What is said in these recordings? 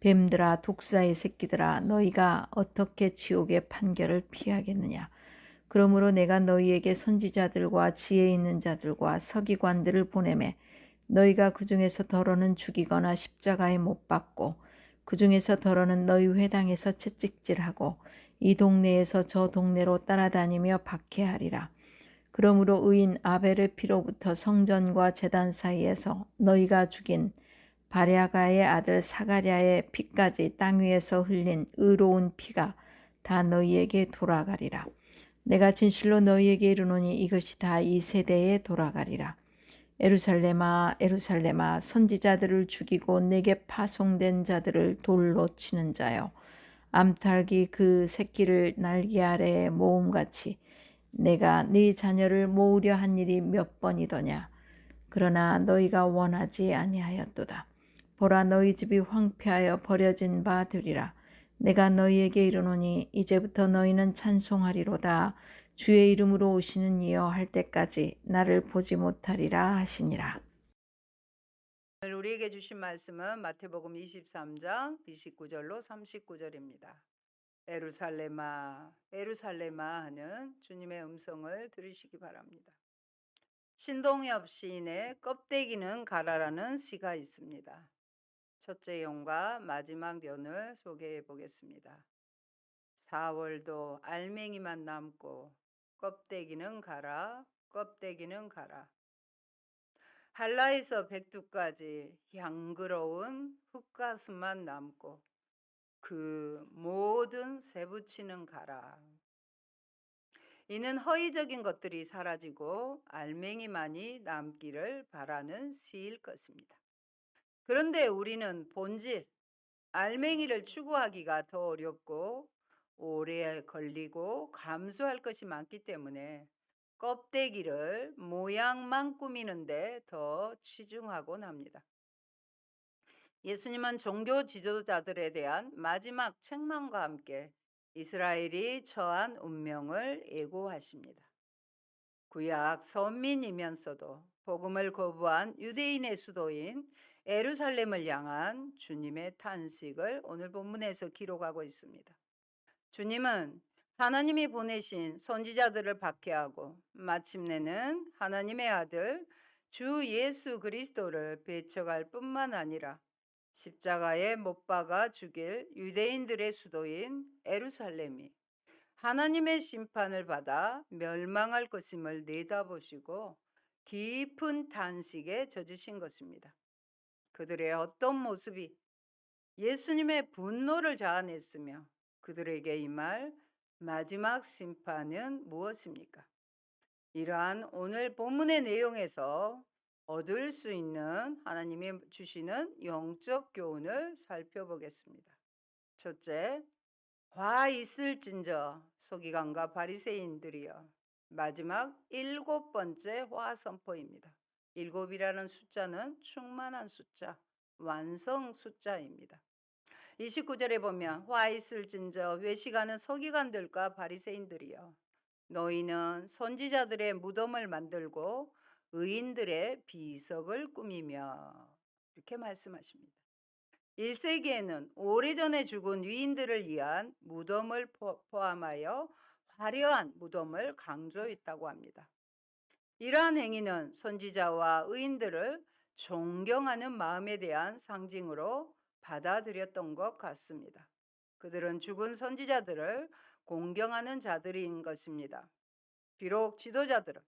뱀들아 독사의 새끼들아 너희가 어떻게 지옥의 판결을 피하겠느냐. 그러므로 내가 너희에게 선지자들과 지혜 있는 자들과 서기관들을 보내매 너희가 그 중에서 더러는 죽이거나 십자가에 못 박고 그 중에서 더러는 너희 회당에서 채찍질하고 이 동네에서 저 동네로 따라다니며 박해하리라. 그러므로 의인 아벨의 피로부터 성전과 제단 사이에서 너희가 죽인 바랴가의 아들 사가랴의 피까지 땅 위에서 흘린 의로운 피가 다 너희에게 돌아가리라. 내가 진실로 너희에게 이르노니 이것이 다 이 세대에 돌아가리라. 에루살렘아 에루살렘아 선지자들을 죽이고 내게 파송된 자들을 돌로 치는 자여 암탉이 그 새끼를 날개 아래에 모음같이 내가 네 자녀를 모으려 한 일이 몇 번이더냐 그러나 너희가 원하지 아니하였도다 보라 너희 집이 황폐하여 버려진 바 되리라 내가 너희에게 이르노니 이제부터 너희는 찬송하리로다 주의 이름으로 오시는 이여 할 때까지 나를 보지 못하리라 하시니라. 오늘 우리에게 주신 말씀은 마태복음 23장 29절로 39절입니다. 에루살렘아, 에루살렘아 하는 주님의 음성을 들으시기 바랍니다. 신동엽 시인의 껍데기는 가라라는 시가 있습니다. 첫째 연과 마지막 연을 소개해 보겠습니다. 4월도 알맹이만 남고 껍데기는 가라, 껍데기는 가라. 한라에서 백두까지 향그러운 흙가슴만 남고 그 모든 세부치는 가라. 이는 허위적인 것들이 사라지고 알맹이만이 남기를 바라는 시일 것입니다. 그런데 우리는 본질, 알맹이를 추구하기가 더 어렵고 오래 걸리고 감수할 것이 많기 때문에 껍데기를 모양만 꾸미는데 더 치중하곤 합니다. 예수님은 종교 지도자들에 대한 마지막 책망과 함께 이스라엘이 처한 운명을 예고하십니다. 구약 선민이면서도 복음을 거부한 유대인의 수도인 에루살렘을 향한 주님의 탄식을 오늘 본문에서 기록하고 있습니다. 주님은 하나님이 보내신 선지자들을 박해하고 마침내는 하나님의 아들 주 예수 그리스도를 배척할 뿐만 아니라 십자가에 못 박아 죽일 유대인들의 수도인 에루살렘이 하나님의 심판을 받아 멸망할 것임을 내다보시고 깊은 탄식에 젖으신 것입니다. 그들의 어떤 모습이 예수님의 분노를 자아냈으며 그들에게 임할 마지막 심판은 무엇입니까? 이러한 오늘 본문의 내용에서 얻을 수 있는 하나님이 주시는 영적 교훈을 살펴보겠습니다. 첫째, 화 있을진저 서기관과 바리새인들이여 마지막 일곱 번째 화 선포입니다. 일곱이라는 숫자는 충만한 숫자, 완성 숫자입니다. 29절에 보면 화 있을 진저 외식하는 서기관들과 바리새인들이여 너희는 선지자들의 무덤을 만들고 의인들의 비석을 꾸미며 이렇게 말씀하십니다. 1세기에는 오래전에 죽은 위인들을 위한 무덤을 포함하여 화려한 무덤을 강조했다고 합니다. 이러한 행위는 선지자와 의인들을 존경하는 마음에 대한 상징으로 받아들였던 것 같습니다. 그들은 죽은 선지자들을 공경하는 자들인 것입니다. 비록 지도자들은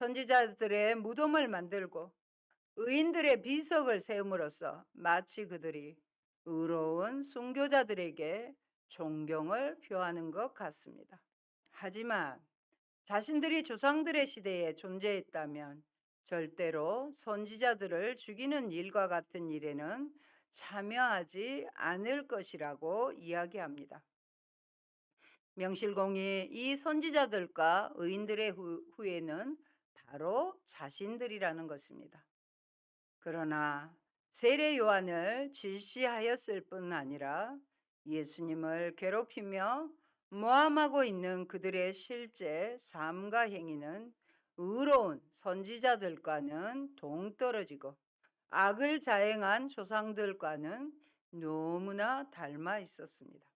선지자들의 무덤을 만들고 의인들의 비석을 세움으로써 마치 그들이 의로운 순교자들에게 존경을 표하는 것 같습니다. 하지만 자신들이 조상들의 시대에 존재했다면 절대로 선지자들을 죽이는 일과 같은 일에는 참여하지 않을 것이라고 이야기합니다. 명실공히 이 선지자들과 의인들의 후, 후에는 바로 자신들이라는 것입니다. 그러나 세례 요한을 질시하였을 뿐 아니라 예수님을 괴롭히며 모함하고 있는 그들의 실제 삶과 행위는 의로운 선지자들과는 동떨어지고 악을 자행한 조상들과는 너무나 닮아 있었습니다.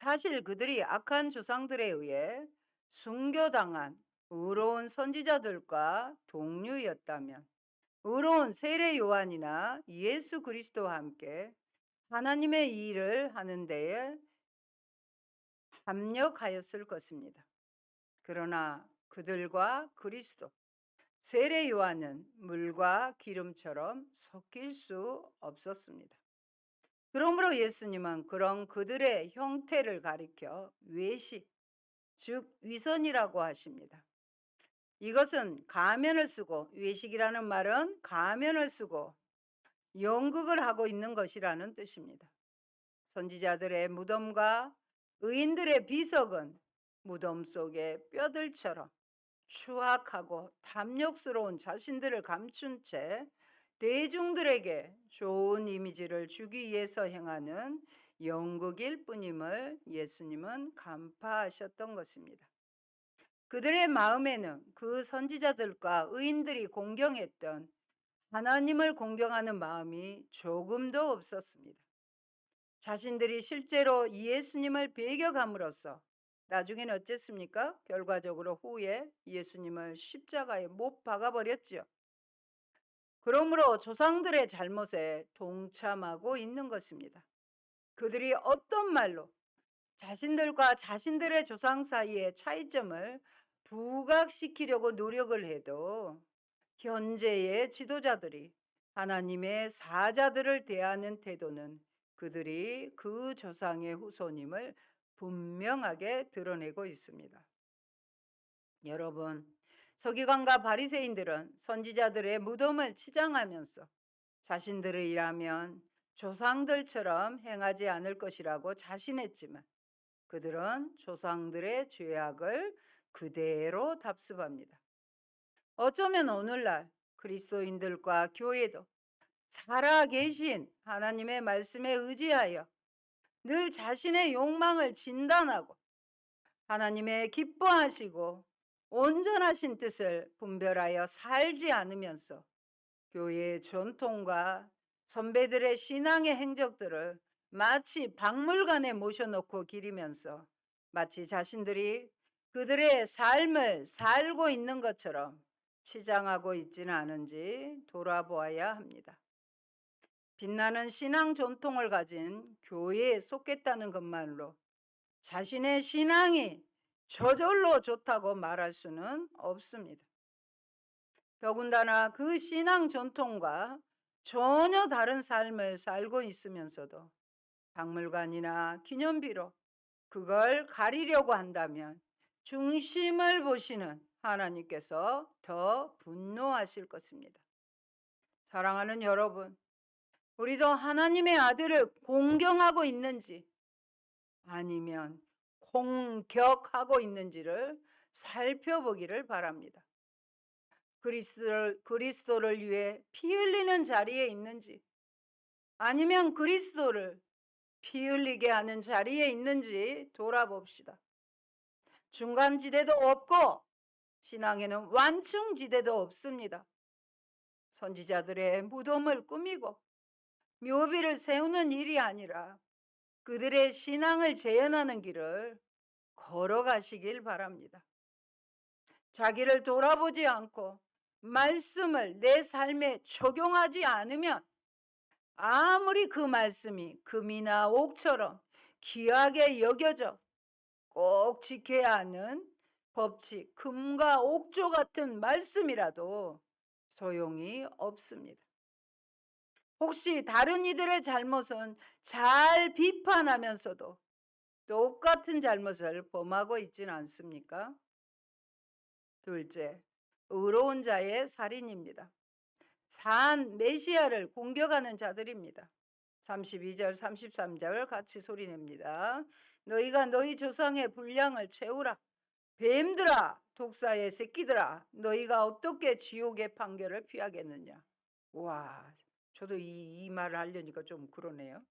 사실 그들이 악한 조상들에 의해 순교당한 의로운 선지자들과 동류였다면 의로운 세례 요한이나 예수 그리스도와 함께 하나님의 일을 하는 데에 합력하였을 것입니다. 그러나 그들과 그리스도, 세례 요한은 물과 기름처럼 섞일 수 없었습니다. 그러므로 예수님은 그런 그들의 형태를 가리켜 외식, 즉 위선이라고 하십니다. 이것은 가면을 쓰고 외식이라는 말은 가면을 쓰고 연극을 하고 있는 것이라는 뜻입니다. 선지자들의 무덤과 의인들의 비석은 무덤 속의 뼈들처럼 추악하고 탐욕스러운 자신들을 감춘 채 대중들에게 좋은 이미지를 주기 위해서 행하는 연극일 뿐임을 예수님은 간파하셨던 것입니다. 그들의 마음에는 그 선지자들과 의인들이 공경했던 하나님을 공경하는 마음이 조금도 없었습니다. 자신들이 실제로 예수님을 배격함으로써 나중에는 어쨌습니까? 결과적으로 후에 예수님을 십자가에 못 박아버렸지요. 그러므로 조상들의 잘못에 동참하고 있는 것입니다. 그들이 어떤 말로 자신들과 자신들의 조상 사이의 차이점을 부각시키려고 노력을 해도 현재의 지도자들이 하나님의 사자들을 대하는 태도는 그들이 그 조상의 후손임을 분명하게 드러내고 있습니다. 여러분, 서기관과 바리새인들은 선지자들의 무덤을 치장하면서 자신들을 일하면 조상들처럼 행하지 않을 것이라고 자신했지만 그들은 조상들의 죄악을 그대로 답습합니다. 어쩌면 오늘날 그리스도인들과 교회도 살아 계신 하나님의 말씀에 의지하여 늘 자신의 욕망을 진단하고 하나님의 기뻐하시고 온전하신 뜻을 분별하여 살지 않으면서 교회의 전통과 선배들의 신앙의 행적들을 마치 박물관에 모셔놓고 기리면서 마치 자신들이 그들의 삶을 살고 있는 것처럼 치장하고 있지는 않은지 돌아보아야 합니다. 빛나는 신앙 전통을 가진 교회에 속했다는 것만으로 자신의 신앙이 저절로 좋다고 말할 수는 없습니다. 더군다나 그 신앙 전통과 전혀 다른 삶을 살고 있으면서도 박물관이나 기념비로 그걸 가리려고 한다면 중심을 보시는 하나님께서 더 분노하실 것입니다. 사랑하는 여러분, 우리도 하나님의 아들을 공경하고 있는지 아니면 공격하고 있는지를 살펴보기를 바랍니다. 그리스도를, 그리스도를 위해 피 흘리는 자리에 있는지 아니면 그리스도를 피 흘리게 하는 자리에 있는지 돌아봅시다. 중간지대도 없고 신앙에는 완충지대도 없습니다. 선지자들의 무덤을 꾸미고 묘비를 세우는 일이 아니라 그들의 신앙을 재현하는 길을 걸어가시길 바랍니다. 자기를 돌아보지 않고 말씀을 내 삶에 적용하지 않으면 아무리 그 말씀이 금이나 옥처럼 귀하게 여겨져 꼭 지켜야 하는 법칙, 금과 옥조 같은 말씀이라도 소용이 없습니다. 혹시 다른 이들의 잘못은 잘 비판하면서도 똑같은 잘못을 범하고 있지는 않습니까? 둘째, 의로운 자의 살인입니다. 산 메시아를 공격하는 자들입니다. 32절 33절 같이 소리냅니다. 너희가 너희 조상의 분량을 채우라. 뱀들아 독사의 새끼들아 너희가 어떻게 지옥의 판결을 피하겠느냐. 와 저도 이, 이 말을 하려니까 좀 그러네요.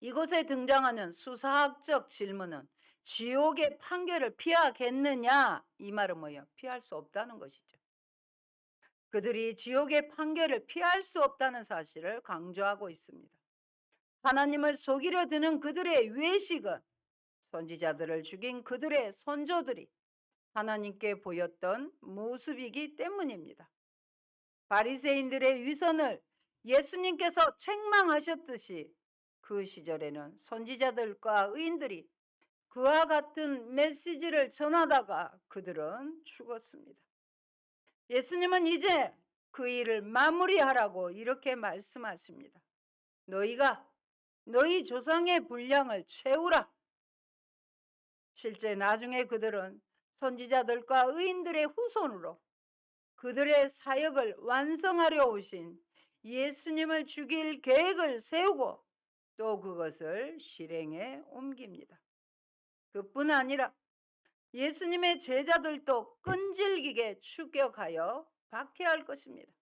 이곳에 등장하는 수사학적 질문은 지옥의 판결을 피하겠느냐 이 말은 뭐예요? 피할 수 없다는 것이죠. 그들이 지옥의 판결을 피할 수 없다는 사실을 강조하고 있습니다. 하나님을 속이려 드는 그들의 외식은 선지자들을 죽인 그들의 선조들이 하나님께 보였던 모습이기 때문입니다. 바리새인들의 위선을 예수님께서 책망하셨듯이 그 시절에는 선지자들과 의인들이 그와 같은 메시지를 전하다가 그들은 죽었습니다. 예수님은 이제 그 일을 마무리하라고 이렇게 말씀하십니다. 너희가 너희 조상의 분량을 채우라. 실제 나중에 그들은 선지자들과 의인들의 후손으로 그들의 사역을 완성하려 오신 예수님을 죽일 계획을 세우고 또 그것을 실행에 옮깁니다. 그뿐 아니라 예수님의 제자들도 끈질기게 추격하여 박해할 것입니다.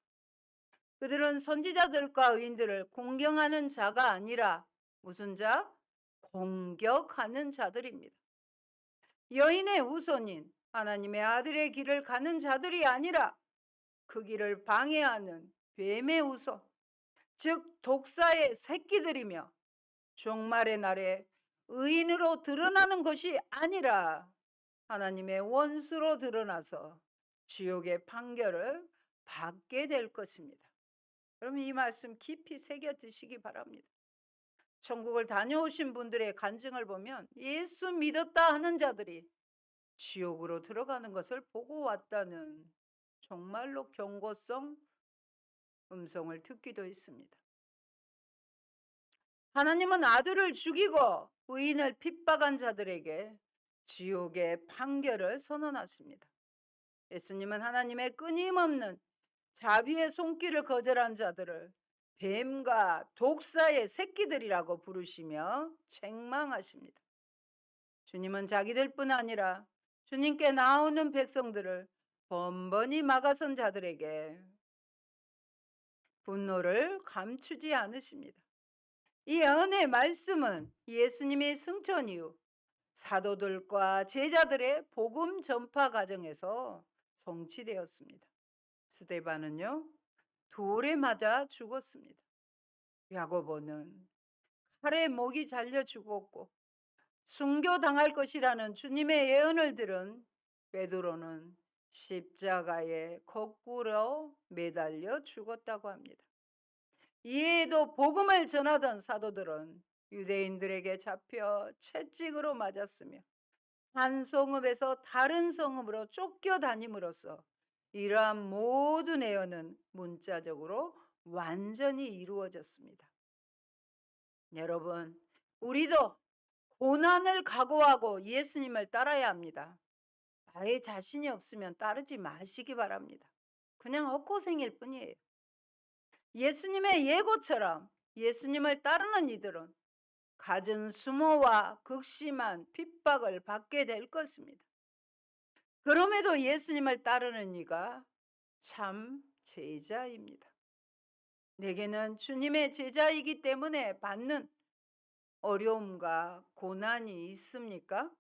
그들은 선지자들과 의인들을 공경하는 자가 아니라 무슨 자? 공격하는 자들입니다. 여인의 후손인 하나님의 아들의 길을 가는 자들이 아니라 그 길을 방해하는 뱀의 후손, 즉 독사의 새끼들이며 종말의 날에 의인으로 드러나는 것이 아니라 하나님의 원수로 드러나서 지옥의 판결을 받게 될 것입니다. 여러분 이 말씀 깊이 새겨 드시기 바랍니다. 천국을 다녀오신 분들의 간증을 보면 예수 믿었다 하는 자들이 지옥으로 들어가는 것을 보고 왔다는 정말로 경고성 음성을 듣기도 했습니다. 하나님은 아들을 죽이고 의인을 핍박한 자들에게 지옥의 판결을 선언하십니다. 예수님은 하나님의 끊임없는 자비의 손길을 거절한 자들을 뱀과 독사의 새끼들이라고 부르시며 책망하십니다. 주님은 자기들뿐 아니라 주님께 나오는 백성들을 번번이 막아선 자들에게 분노를 감추지 않으십니다. 이 은혜 말씀은 예수님의 승천 이후 사도들과 제자들의 복음 전파 과정에서 성취되었습니다. 스데반은요 돌에 맞아 죽었습니다. 야고보는 칼에 목이 잘려 죽었고 순교당할 것이라는 주님의 예언을 들은 베드로는 십자가에 거꾸로 매달려 죽었다고 합니다. 이에도 복음을 전하던 사도들은 유대인들에게 잡혀 채찍으로 맞았으며 한 성읍에서 다른 성읍으로 쫓겨다님으로써 이러한 모든 예언은 문자적으로 완전히 이루어졌습니다. 여러분, 우리도 고난을 각오하고 예수님을 따라야 합니다. 나의 자신이 없으면 따르지 마시기 바랍니다. 그냥 헛고생일 뿐이에요. 예수님의 예고처럼 예수님을 따르는 이들은 갖은 수모와 극심한 핍박을 받게 될 것입니다. 그럼에도 예수님을 따르는 이가 참 제자입니다. 내게는 주님의 제자이기 때문에 받는 어려움과 고난이 있습니까?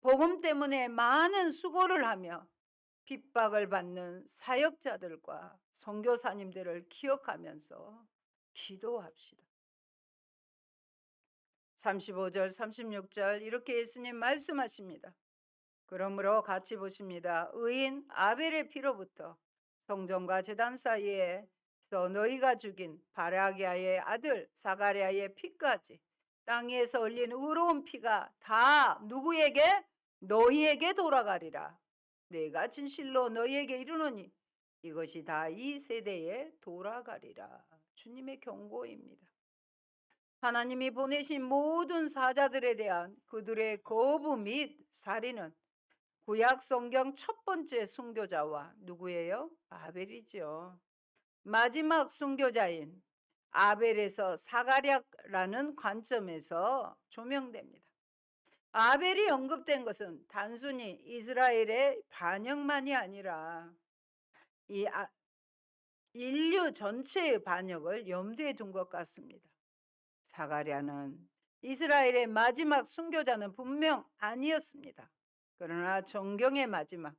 복음 때문에 많은 수고를 하며 핍박을 받는 사역자들과 선교사님들을 기억하면서 기도합시다. 35절, 36절 이렇게 예수님 말씀하십니다. 그러므로 같이 보십니다. 의인 아벨의 피로부터 성전과 제단 사이에서 너희가 죽인 바라기아의 아들 사가랴의 피까지 땅에서 흘린 의로운 피가 다 누구에게 너희에게 돌아가리라. 내가 진실로 너희에게 이르노니 이것이 다 이 세대에 돌아가리라. 주님의 경고입니다. 하나님이 보내신 모든 사자들에 대한 그들의 거부 및 살인은 구약 성경 첫 번째 순교자와 누구예요? 아벨이죠. 마지막 순교자인 아벨에서 사가랴라는 관점에서 조명됩니다. 아벨이 언급된 것은 단순히 이스라엘의 반역만이 아니라 이 아- 인류 전체의 반역을 염두에 둔 것 같습니다. 사가랴는 이스라엘의 마지막 순교자는 분명 아니었습니다. 그러나 정경의 마지막,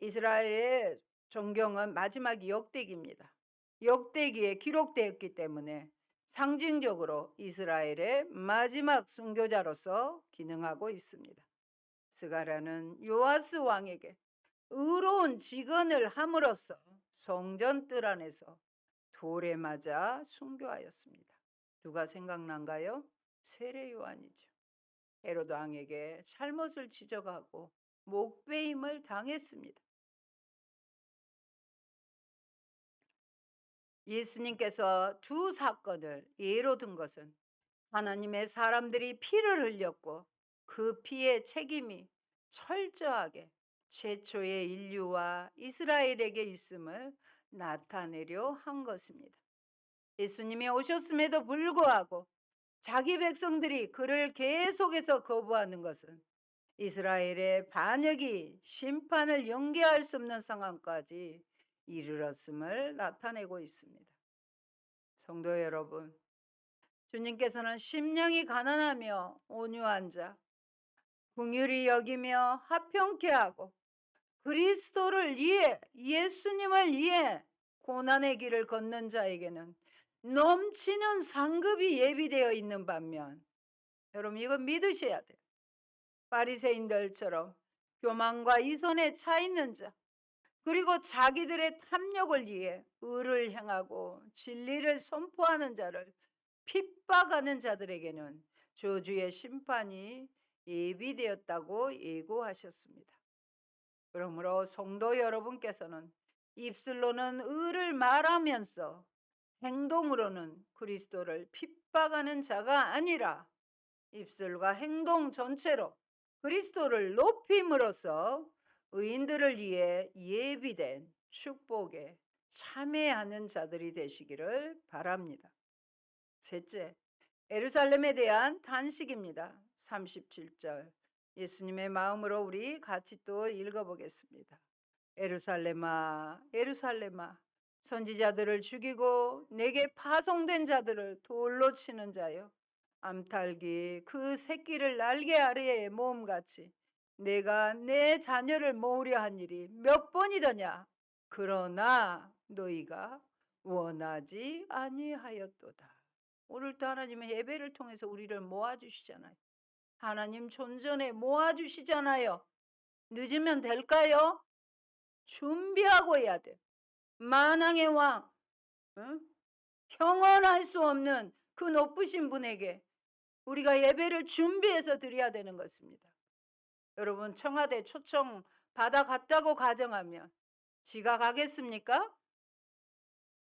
이스라엘의 정경은 마지막 역대기입니다. 역대기에 기록되었기 때문에 상징적으로 이스라엘의 마지막 순교자로서 기능하고 있습니다. 스가랴는 요아스 왕에게 의로운 직언을 함으로써 성전 뜰 안에서 돌에 맞아 순교하였습니다. 누가 생각난가요? 세례 요한이죠. 헤로드 왕에게 잘못을 지적하고 목배임을 당했습니다. 예수님께서 두 사건을 예로 든 것은 하나님의 사람들이 피를 흘렸고 그 피의 책임이 철저하게 최초의 인류와 이스라엘에게 있음을 나타내려 한 것입니다. 예수님이 오셨음에도 불구하고 자기 백성들이 그를 계속해서 거부하는 것은 이스라엘의 반역이 심판을 연기할 수 없는 상황까지 이르렀음을 나타내고 있습니다. 성도 여러분, 주님께서는 심령이 가난하며 온유한 자, 궁휼히 여기며 화평케 하고 그리스도를 위해 예수님을 위해 고난의 길을 걷는 자에게는 넘치는 상급이 예비되어 있는 반면 여러분 이거 믿으셔야 돼요. 바리새인들처럼 교만과 이선에 차 있는 자 그리고 자기들의 탐욕을 위해 의를 행하고 진리를 선포하는 자를 핍박하는 자들에게는 저주의 심판이 예비되었다고 예고하셨습니다. 그러므로 성도 여러분께서는 입술로는 의를 말하면서 행동으로는 그리스도를 핍박하는 자가 아니라 입술과 행동 전체로 그리스도를 높임으로써 의인들을 위해 예비된 축복에 참여하는 자들이 되시기를 바랍니다. 셋째, 에루살렘에 대한 단식입니다. 37절. 예수님의 마음으로 우리 같이 또 읽어보겠습니다. 에루살렘아, 에루살렘아, 선지자들을 죽이고 내게 파송된 자들을 돌로 치는 자여, 암탉이 그 새끼를 날개 아래에 모음같이 내가 내 자녀를 모으려 한 일이 몇 번이더냐? 그러나 너희가 원하지 아니하였도다. 오늘도 하나님의 예배를 통해서 우리를 모아주시잖아요. 하나님 존전에 모아주시잖아요. 늦으면 될까요? 준비하고 해야 돼. 만왕의 왕, 응? 형언할 수 없는 그 높으신 분에게 우리가 예배를 준비해서 드려야 되는 것입니다. 여러분 청와대 초청 받아갔다고 가정하면 지가 가겠습니까?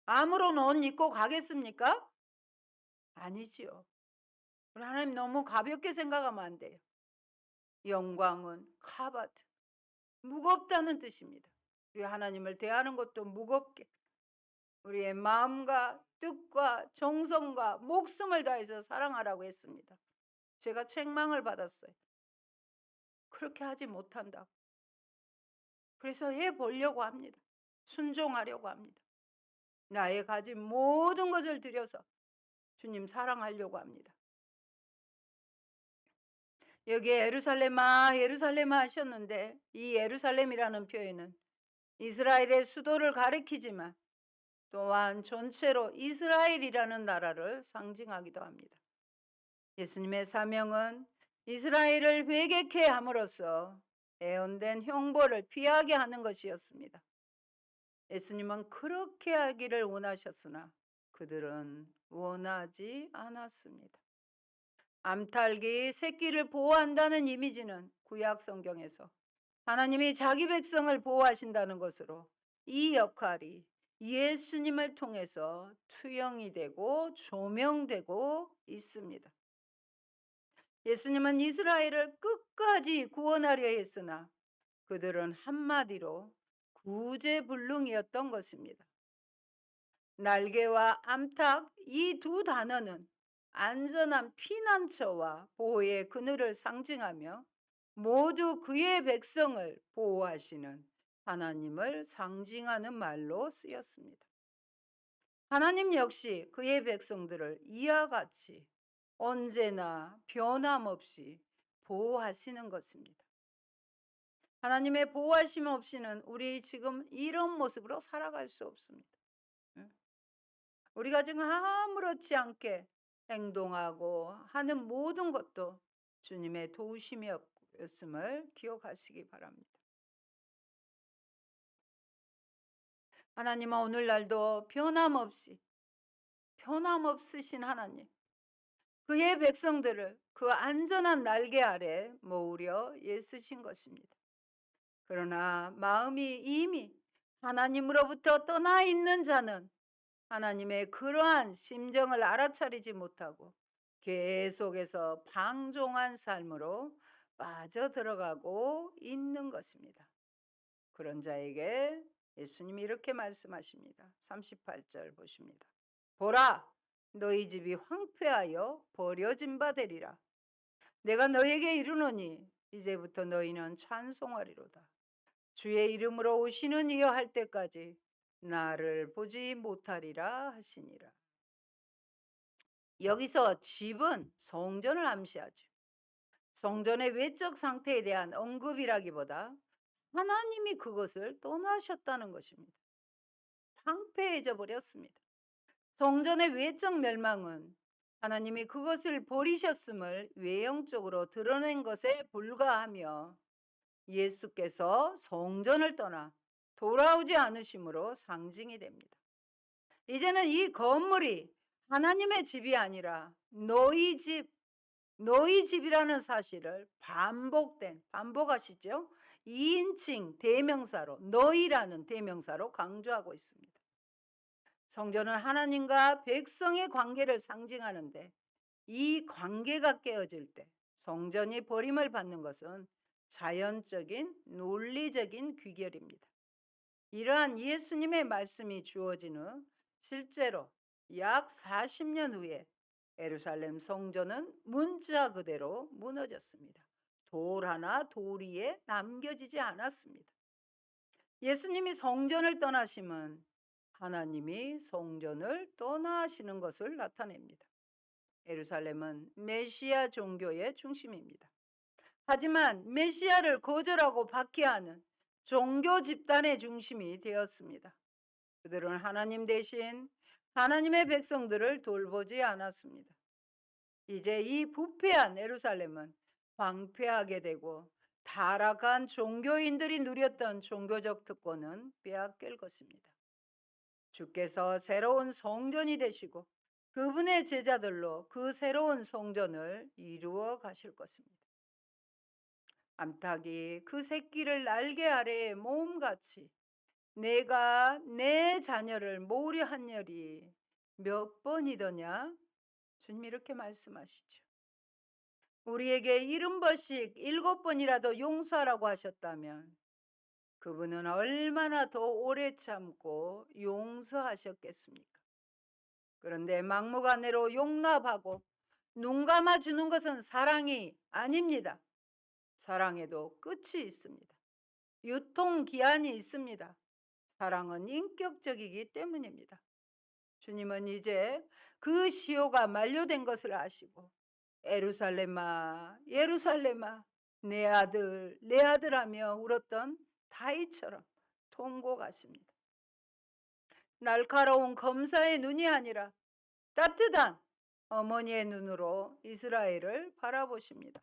아무런 옷 입고 가겠습니까? 아니지요. 하나님 너무 가볍게 생각하면 안 돼요. 영광은 카바드 무겁다는 뜻입니다. 우리 하나님을 대하는 것도 무겁게 우리의 마음과 뜻과 정성과 목숨을 다해서 사랑하라고 했습니다. 제가 책망을 받았어요. 그렇게 하지 못한다고. 그래서 해 보려고 합니다. 순종하려고 합니다. 나의 가진 모든 것을 들여서 주님 사랑하려고 합니다. 여기에 예루살렘아 예루살렘아 하셨는데 이 예루살렘이라는 표현은 이스라엘의 수도를 가리키지만 또한 전체로 이스라엘이라는 나라를 상징하기도 합니다. 예수님의 사명은 이스라엘을 회개케 함으로써 애원된 형벌을 피하게 하는 것이었습니다. 예수님은 그렇게 하기를 원하셨으나 그들은 원하지 않았습니다. 암탉이 새끼를 보호한다는 이미지는 구약 성경에서 하나님이 자기 백성을 보호하신다는 것으로 이 역할이 예수님을 통해서 투영이 되고 조명되고 있습니다. 예수님은 이스라엘을 끝까지 구원하려 했으나 그들은 한마디로 구제불능이었던 것입니다. 날개와 암탉 이 두 단어는 안전한 피난처와 보호의 그늘을 상징하며 모두 그의 백성을 보호하시는 하나님을 상징하는 말로 쓰였습니다. 하나님 역시 그의 백성들을 이와 같이 언제나 변함없이 보호하시는 것입니다. 하나님의 보호하심 없이는 우리 지금 이런 모습으로 살아갈 수 없습니다. 응? 우리가 지금 아무렇지 않게 행동하고 하는 모든 것도 주님의 도우심이었음을 기억하시기 바랍니다. 하나님은 오늘날도 변함없이 변함없으신 하나님 그의 백성들을 그 안전한 날개 아래 모으려 애쓰신 것입니다. 그러나 마음이 이미 하나님으로부터 떠나 있는 자는 하나님의 그러한 심정을 알아차리지 못하고 계속해서 방종한 삶으로 빠져들어가고 있는 것입니다. 그런 자에게 예수님이 이렇게 말씀하십니다. 38절 보십니다. 보라, 너희 집이 황폐하여 버려진 바 되리라. 내가 너에게 이르노니 이제부터 너희는 찬송하리로다. 주의 이름으로 오시는 이여 할 때까지 나를 보지 못하리라 하시니라. 여기서 집은 성전을 암시하죠. 성전의 외적 상태에 대한 언급이라기보다 하나님이 그것을 떠나셨다는 것입니다. 황폐해져 버렸습니다. 성전의 외적 멸망은 하나님이 그것을 버리셨음을 외형적으로 드러낸 것에 불과하며 예수께서 성전을 떠나 돌아오지 않으심으로 상징이 됩니다. 이제는 이 건물이 하나님의 집이 아니라 너희 집, 너희 집이라는 사실을 반복된, 반복하시죠? 2인칭 대명사로, 너희라는 대명사로 강조하고 있습니다. 성전은 하나님과 백성의 관계를 상징하는데 이 관계가 깨어질 때 성전이 버림을 받는 것은 자연적인 논리적인 귀결입니다. 이러한 예수님의 말씀이 주어진 후 실제로 약 40년 후에 에루살렘 성전은 문자 그대로 무너졌습니다. 돌 하나 돌 위에 남겨지지 않았습니다. 예수님이 성전을 떠나심은 하나님이 성전을 떠나시는 것을 나타냅니다. 에루살렘은 메시아 종교의 중심입니다. 하지만 메시아를 거절하고 박해하는 종교 집단의 중심이 되었습니다. 그들은 하나님 대신 하나님의 백성들을 돌보지 않았습니다. 이제 이 부패한 에루살렘은 황폐하게 되고 타락한 종교인들이 누렸던 종교적 특권은 빼앗길 것입니다. 주께서 새로운 성전이 되시고 그분의 제자들로 그 새로운 성전을 이루어 가실 것입니다. 암탉이 그 새끼를 날개 아래에 모음같이 내가 내 자녀를 모으려 한 열이 몇 번이더냐? 주님 이렇게 말씀하시죠. 우리에게 일흔 번씩 일곱 번이라도 용서하라고 하셨다면 그분은 얼마나 더 오래 참고 용서하셨겠습니까? 그런데 막무가내로 용납하고 눈 감아 주는 것은 사랑이 아닙니다. 사랑에도 끝이 있습니다. 유통 기한이 있습니다. 사랑은 인격적이기 때문입니다. 주님은 이제 그 시효가 만료된 것을 아시고 에루살렘아 예루살렘아 내 아들 내 아들 하며 울었던 다이처럼 통곡하십니다. 날카로운 검사의 눈이 아니라 따뜻한 어머니의 눈으로 이스라엘을 바라보십니다.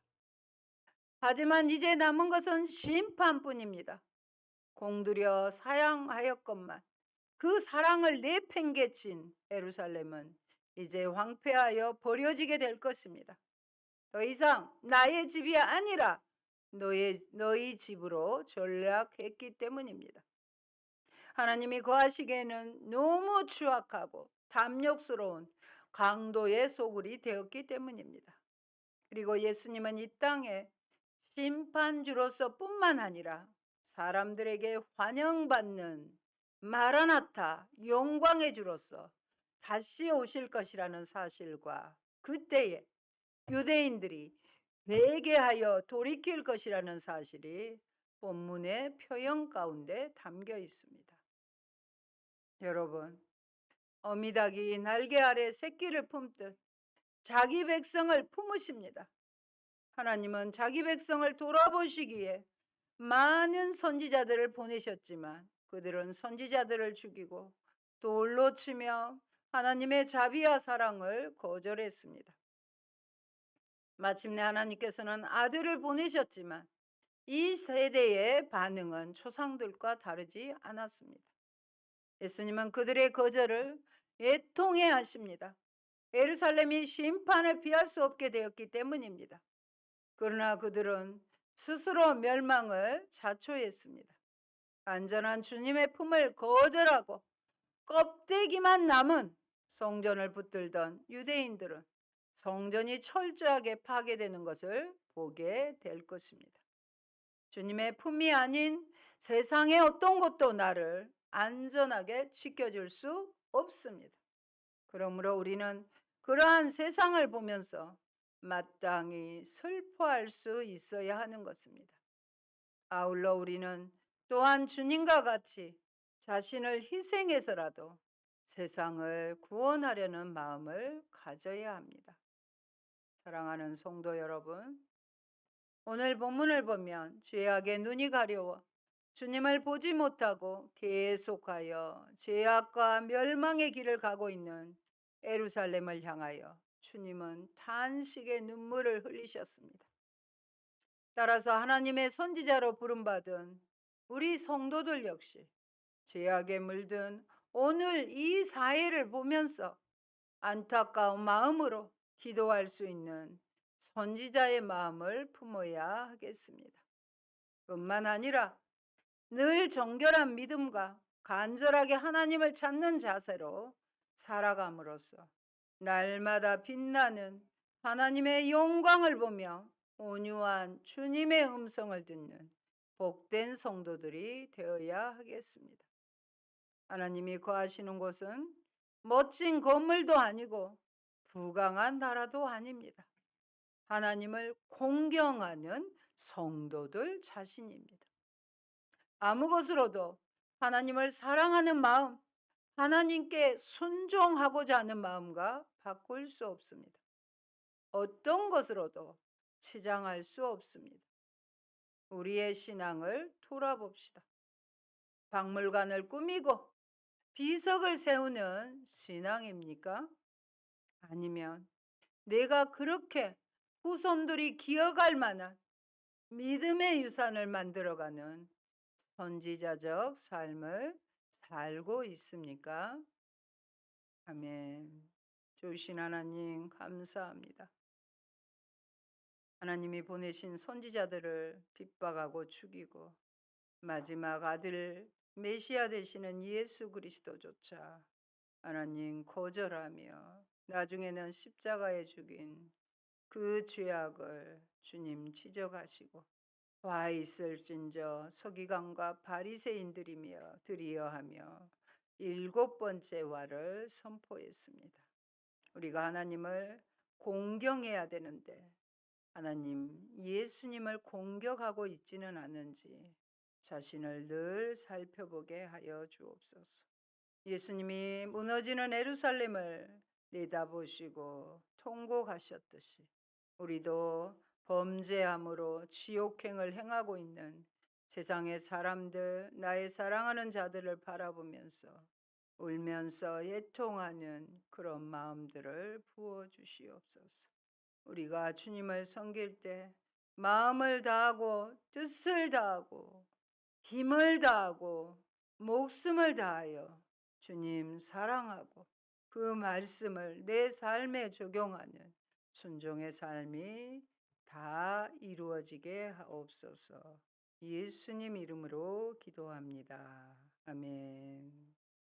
하지만 이제 남은 것은 심판뿐입니다. 공들여 사양하였건만 그 사랑을 내팽개친 에루살렘은 이제 황폐하여 버려지게 될 것입니다. 더 이상 나의 집이 아니라 너의, 너희 집으로 전락했기 때문입니다. 하나님이 거하시기에는 너무 추악하고 담력스러운 강도의 소굴이 되었기 때문입니다. 그리고 예수님은 이 땅에 심판주로서 뿐만 아니라 사람들에게 환영받는 마라나타 영광의 주로서 다시 오실 것이라는 사실과 그때에 유대인들이 회개하여 돌이킬 것이라는 사실이 본문의 표현 가운데 담겨 있습니다. 여러분, 어미닭이 날개 아래 새끼를 품듯 자기 백성을 품으십니다. 하나님은 자기 백성을 돌아보시기에 많은 선지자들을 보내셨지만 그들은 선지자들을 죽이고 돌로 치며 하나님의 자비와 사랑을 거절했습니다. 마침내 하나님께서는 아들을 보내셨지만 이 세대의 반응은 초상들과 다르지 않았습니다. 예수님은 그들의 거절을 애통해 하십니다. 예루살렘이 심판을 피할 수 없게 되었기 때문입니다. 그러나 그들은 스스로 멸망을 자초했습니다. 안전한 주님의 품을 거절하고 껍데기만 남은 성전을 붙들던 유대인들은 성전이 철저하게 파괴되는 것을 보게 될 것입니다. 주님의 품이 아닌 세상의 어떤 것도 나를 안전하게 지켜줄 수 없습니다. 그러므로 우리는 그러한 세상을 보면서 마땅히 슬퍼할 수 있어야 하는 것입니다. 아울러 우리는 또한 주님과 같이 자신을 희생해서라도 세상을 구원하려는 마음을 가져야 합니다. 사랑하는 성도 여러분, 오늘 본문을 보면 죄악의 눈이 가려워 주님을 보지 못하고 계속하여 죄악과 멸망의 길을 가고 있는 에루살렘을 향하여 주님은 탄식의 눈물을 흘리셨습니다. 따라서 하나님의 선지자로 부름받은 우리 성도들 역시 죄악에 물든 오늘 이 사회를 보면서 안타까운 마음으로 기도할 수 있는 선지자의 마음을 품어야 하겠습니다. 뿐만 아니라 늘 정결한 믿음과 간절하게 하나님을 찾는 자세로 살아감으로써 날마다 빛나는 하나님의 영광을 보며 온유한 주님의 음성을 듣는 복된 성도들이 되어야 하겠습니다. 하나님이 거하시는 곳은 멋진 건물도 아니고 부강한 나라도 아닙니다. 하나님을 공경하는 성도들 자신입니다. 아무 것으로도 하나님을 사랑하는 마음, 하나님께 순종하고자 하는 마음과 바꿀 수 없습니다. 어떤 것으로도 치장할 수 없습니다. 우리의 신앙을 돌아봅시다. 박물관을 꾸미고 비석을 세우는 신앙입니까? 아니면 내가 그렇게 후손들이 기억할 만한 믿음의 유산을 만들어가는 선지자적 삶을 살고 있습니까? 아멘. 좋으신 하나님 감사합니다. 하나님이 보내신 선지자들을 핍박하고 죽이고 마지막 아들 메시아 되시는 예수 그리스도조차 하나님 거절하며 나중에는 십자가에 죽인 그 죄악을 주님 지적하시고 와 있을진저 서기관과 바리새인들이며 드리어 하며 일곱 번째 와를 선포했습니다. 우리가 하나님을 공경해야 되는데 하나님 예수님을 공격하고 있지는 않은지 자신을 늘 살펴보게 하여 주옵소서. 예수님이 무너지는 에루살렘을 내다보시고 통곡하셨듯이 우리도 범죄함으로 지옥행을 행하고 있는 세상의 사람들, 나의 사랑하는 자들을 바라보면서 울면서 애통하는 그런 마음들을 부어 주시옵소서. 우리가 주님을 섬길 때 마음을 다하고 뜻을 다하고 힘을 다하고 목숨을 다하여 주님 사랑하고 그 말씀을 내 삶에 적용하는 순종의 삶이 다 이루어지게 하옵소서. 예수님 이름으로 기도합니다. 아멘.